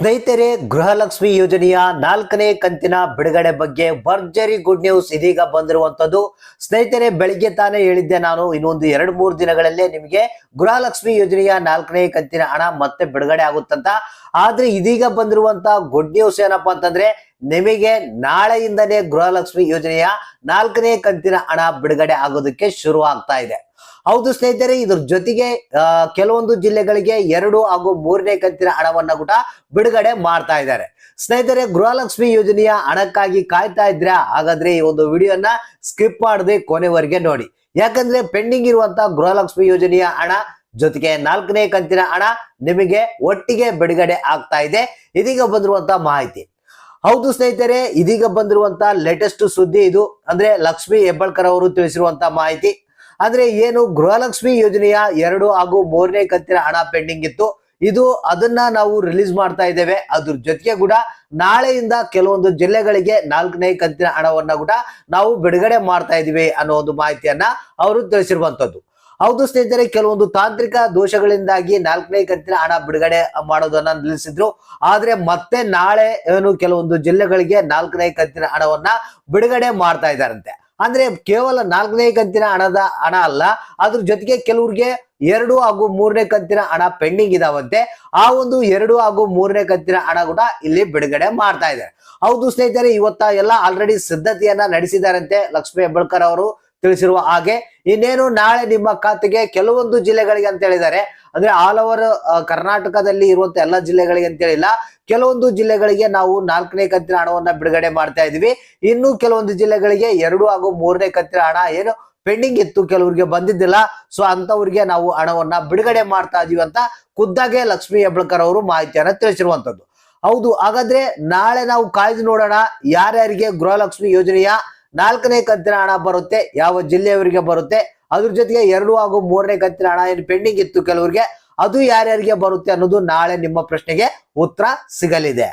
ಸ್ನೇಹಿತರೆ, ಗೃಹಲಕ್ಷ್ಮಿ ಯೋಜನೆಯ ನಾಲ್ಕನೇ ಕಂತಿನ ಬಿಡುಗಡೆ ಬಗ್ಗೆ ಭರ್ಜರಿ ಗುಡ್ ನ್ಯೂಸ್ ಇದೀಗ ಬಂದಿರುವಂತದ್ದು ಸ್ನೇಹಿತರೆ, ಬೆಳಿಗ್ಗೆ ತಾನೇ ಹೇಳಿದ್ದೆ ನಾನು, ಇನ್ನೊಂದು ಎರಡು ಮೂರು ದಿನಗಳಲ್ಲೇ ನಿಮಗೆ ಗೃಹಲಕ್ಷ್ಮಿ ಯೋಜನೆಯ ನಾಲ್ಕನೇ ಕಂತಿನ ಹಣ ಮತ್ತೆ ಬಿಡುಗಡೆ ಆಗುತ್ತಂತ. ಆದ್ರೆ ಇದೀಗ ಬಂದಿರುವಂತ ಗುಡ್ ನ್ಯೂಸ್ ಏನಪ್ಪಾ ಅಂತಂದ್ರೆ, ನಿಮಗೆ ನಾಳೆಯಿಂದನೇ ಗೃಹಲಕ್ಷ್ಮಿ ಯೋಜನೆಯ ನಾಲ್ಕನೇ ಕಂತಿನ ಹಣ ಬಿಡುಗಡೆ ಆಗೋದಕ್ಕೆ ಶುರು ಆಗ್ತಾ ಇದೆ. ಹೌದು ಸ್ನೇಹಿತರೆ, ಇದ್ರ ಜೊತೆಗೆ ಕೆಲವೊಂದು ಜಿಲ್ಲೆಗಳಿಗೆ ಎರಡು ಹಾಗೂ ಮೂರನೇ ಕಂತಿನ ಹಣವನ್ನ ಕೂಡ ಬಿಡುಗಡೆ ಮಾಡ್ತಾ ಇದ್ದಾರೆ. ಸ್ನೇಹಿತರೆ, ಗೃಹಲಕ್ಷ್ಮಿ ಯೋಜನೆಯ ಹಣಕ್ಕಾಗಿ ಕಾಯ್ತಾ ಇದ್ರೆ ಹಾಗಾದ್ರೆ ಈ ಒಂದು ವಿಡಿಯೋನ ಸ್ಕಿಪ್ ಮಾಡದೆ ಕೊನೆವರೆಗೆ ನೋಡಿ. ಯಾಕಂದ್ರೆ ಪೆಂಡಿಂಗ್ ಇರುವಂತಹ ಗೃಹಲಕ್ಷ್ಮಿ ಯೋಜನೆಯ ಹಣ, ಜೊತೆಗೆ ನಾಲ್ಕನೇ ಕಂತಿನ ಹಣ ನಿಮಗೆ ಒಟ್ಟಿಗೆ ಬಿಡುಗಡೆ ಆಗ್ತಾ ಇದೆ. ಇದೀಗ ಬಂದಿರುವಂತ ಮಾಹಿತಿ. ಹೌದು ಸ್ನೇಹಿತರೆ, ಇದೀಗ ಬಂದಿರುವಂತಹ ಲೇಟೆಸ್ಟ್ ಸುದ್ದಿ ಇದು. ಅಂದ್ರೆ ಲಕ್ಷ್ಮಿ ಹೆಬ್ಬಳ್ಕರ್ ಅವರು ತಿಳಿಸಿರುವಂತಹ ಮಾಹಿತಿ. ಅಂದ್ರೆ ಏನು ಗೃಹಲಕ್ಷ್ಮಿ ಯೋಜನೆಯ ಎರಡು ಹಾಗೂ ಮೂರನೇ ಕಂತಿನ ಹಣ ಪೆಂಡಿಂಗ್ ಇತ್ತು. ಇದು ಅದನ್ನ ನಾವು ರಿಲೀಸ್ ಮಾಡ್ತಾ ಇದ್ದೇವೆ. ಅದ್ರ ಜೊತೆಗೆ ಕೂಡ ನಾಳೆಯಿಂದ ಕೆಲವೊಂದು ಜಿಲ್ಲೆಗಳಿಗೆ ನಾಲ್ಕನೇ ಕಂತಿನ ಹಣವನ್ನ ಕೂಡ ನಾವು ಬಿಡುಗಡೆ ಮಾಡ್ತಾ ಇದೀವಿ ಅನ್ನೋ ಒಂದು ಮಾಹಿತಿಯನ್ನ ಅವರು ತಿಳಿಸಿರುವಂತದ್ದು. ಹೌದು ಸ್ನೇಹಿತರೆ, ಕೆಲವೊಂದು ತಾಂತ್ರಿಕ ದೋಷಗಳಿಂದಾಗಿ ನಾಲ್ಕನೇ ಕಂತಿನ ಹಣ ಬಿಡುಗಡೆ ಮಾಡೋದನ್ನ ನಿಲ್ಲಿಸಿದ್ರು. ಆದ್ರೆ ಮತ್ತೆ ನಾಳೆ ಏನು ಕೆಲವೊಂದು ಜಿಲ್ಲೆಗಳಿಗೆ ನಾಲ್ಕನೇ ಕಂತಿನ ಹಣವನ್ನ ಬಿಡುಗಡೆ ಮಾಡ್ತಾ ಇದ್ದಾರಂತೆ. ಅಂದ್ರೆ ಕೇವಲ ನಾಲ್ಕನೇ ಕಂತಿನ ಹಣದ ಹಣ ಅಲ್ಲ, ಅದ್ರ ಜೊತೆಗೆ ಕೆಲವ್ರಿಗೆ ಎರಡು ಹಾಗೂ ಮೂರನೇ ಕಂತಿನ ಹಣ ಪೆಂಡಿಂಗ್ ಇದಾವಂತೆ. ಆ ಒಂದು ಎರಡು ಹಾಗೂ ಮೂರನೇ ಕಂತಿನ ಹಣ ಕೂಡ ಇಲ್ಲಿ ಬಿಡುಗಡೆ ಮಾಡ್ತಾ ಇದ್ದಾರೆ. ಹೌದು ಸ್ನೇಹಿತರೆ, ಇವತ್ತ ಎಲ್ಲ ಆಲ್ರೆಡಿ ಸಿದ್ಧತೆಯನ್ನ ನಡೆಸಿದಾರಂತೆ ಲಕ್ಷ್ಮೀ ಹೆಬ್ಬಳ್ಕರ್ ಅವರು. ತಿಳಿಸಿರುವ ಹಾಗೆ ಇನ್ನೇನು ನಾಳೆ ನಿಮ್ಮ ಖಾತೆಗೆ ಕೆಲವೊಂದು ಜಿಲ್ಲೆಗಳಿಗೆ ಅಂತ ಹೇಳಿದ್ದಾರೆ. ಅಂದ್ರೆ ಆಲ್ ಓವರ್ ಕರ್ನಾಟಕದಲ್ಲಿ ಇರುವಂತ ಎಲ್ಲ ಜಿಲ್ಲೆಗಳಿಗೆ ಅಂತ ಹೇಳಿಲ್ಲ. ಕೆಲವೊಂದು ಜಿಲ್ಲೆಗಳಿಗೆ ನಾವು ನಾಲ್ಕನೇ ಕಂತಿನ ಹಣವನ್ನ ಬಿಡುಗಡೆ ಮಾಡ್ತಾ ಇದೀವಿ ಇನ್ನು ಕೆಲವೊಂದು ಜಿಲ್ಲೆಗಳಿಗೆ ಎರಡು ಹಾಗೂ ಮೂರನೇ ಕಂತಿನ ಹಣ ಏನು ಪೆಂಡಿಂಗ್ ಇತ್ತು, ಕೆಲವರಿಗೆ ಬಂದಿದ್ದಿಲ್ಲ. ಸೊ ಅಂತವ್ರಿಗೆ ನಾವು ಹಣವನ್ನ ಬಿಡುಗಡೆ ಮಾಡ್ತಾ ಇದೀವಿ ಅಂತ ಖುದ್ದಾಗೆ ಲಕ್ಷ್ಮೀ ಹೆಬ್ಳಕರ್ ಅವರು ಮಾಹಿತಿಯನ್ನ ತಿಳಿಸಿರುವಂತದ್ದು. ಹೌದು, ಹಾಗಾದ್ರೆ ನಾಳೆ ನಾವು ಕಾಯ್ದು ನೋಡೋಣ, ಯಾರ್ಯಾರಿಗೆ ಗೃಹಲಕ್ಷ್ಮಿ ಯೋಜನೆಯ ನಾಲ್ಕನೇ ಕಂತಿನ ಹಣ ಬರುತ್ತೆ, ಯಾವ ಜಿಲ್ಲೆಯವರಿಗೆ ಬರುತ್ತೆ, ಅದ್ರ ಜೊತೆಗೆ ಎರಡು ಹಾಗೂ ಮೂರನೇ ಕಂತಿನ ಹಣ ಏನು ಪೆಂಡಿಂಗ್ ಇತ್ತು ಕೆಲವರಿಗೆ, ಅದು ಯಾರ್ಯಾರಿಗೆ ಬರುತ್ತೆ ಅನ್ನೋದು ನಾಳೆ ನಿಮ್ಮ ಪ್ರಶ್ನೆಗೆ ಉತ್ತರ ಸಿಗಲಿದೆ.